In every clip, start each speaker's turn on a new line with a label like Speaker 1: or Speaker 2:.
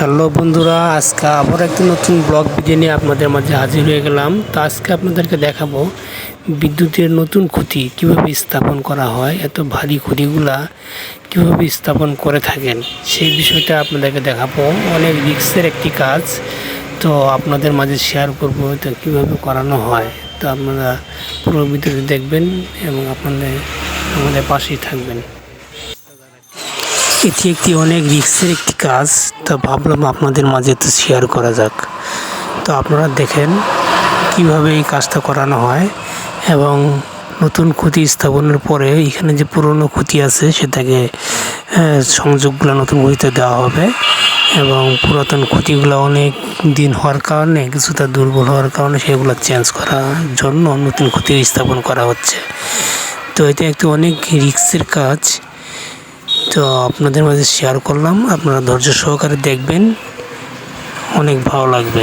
Speaker 1: Hello বন্ধুরা, আজকে আবার একটা নতুন ব্লগ ভিডিও নিয়ে আপনাদের মাঝে হাজির হয়ে গেলাম। তো আজকে আপনাদেরকে দেখাবো বিদ্যুতের নতুন খুঁটি কীভাবে স্থাপন করা হয়, এত ভারী খুঁটিগুলা কীভাবে স্থাপন করে থাকেন, সেই বিষয়টা আপনাদেরকে দেখাবো। অনেক রিক্সের একটি কাজ, তো আপনাদের মাঝে শেয়ার করব তো কীভাবে করানো হয়। তো আপনারা পুরো ভিডিওটি দেখবেন এবং আপনাদের, আমাদের পাশেই থাকবেন। এটি একটি অনেক রিক্সের একটি কাজ, তো ভাবলাম আপনাদের মাঝে তো শেয়ার করা যাক। তো আপনারা দেখেন কীভাবে এই কাজটা করানো হয় এবং নতুন খুঁটি স্থাপনের পরে এখানে যে পুরনো খুঁটি আছে সেটাকে সংযোগগুলো নতুন খুঁটিতে দেওয়া হবে এবং পুরাতন খুঁটিগুলো অনেক দিন হওয়ার কারণে, কিছুটা দুর্বল হওয়ার কারণে সেগুলো চেঞ্জ করার জন্য নতুন খুঁটি স্থাপন করা হচ্ছে। তো এটা একটি অনেক রিক্সের কাজ। তো আপনাদের মাঝে শেয়ার করলাম। আপনারা ধৈর্য সহকারে দেখবেন। অনেক ভালো লাগবে।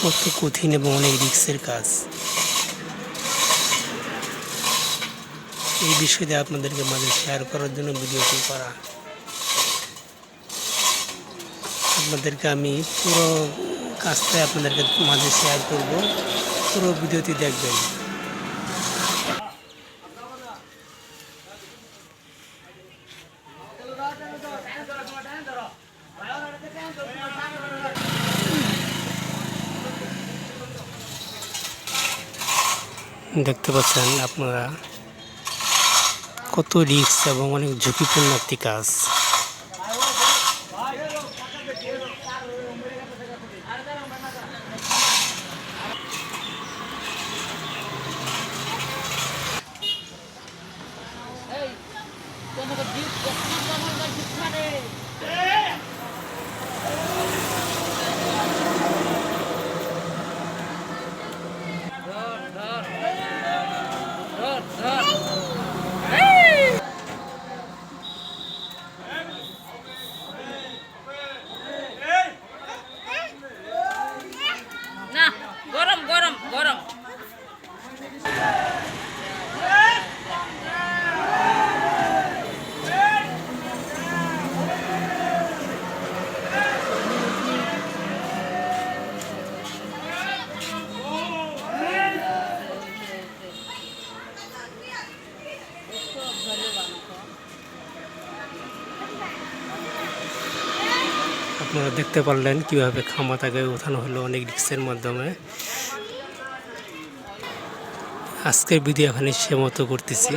Speaker 1: কত কঠিন এবং অনেক রিক্সের কাজ এই বিষয়টা আপনাদেরকে মাঝে শেয়ার করার জন্য ভিডিওটি করা আপনাদেরকে আমি পুরো কাজটা আপনাদেরকে মাঝে শেয়ার করব পুরো ভিডিওটি দেখবেন দেখতে পাচ্ছেন আপনারা কত রিক্স এবং অনেক ঝুঁকিপূর্ণ একটি কাজ।
Speaker 2: Oh.
Speaker 1: আপনারা দেখতে পারলেন কীভাবে খামা তাকে ওঠানো হলো অনেক রিক্সের মাধ্যমে। আজকের ভিডিও এখানে সে মতো করতেছি।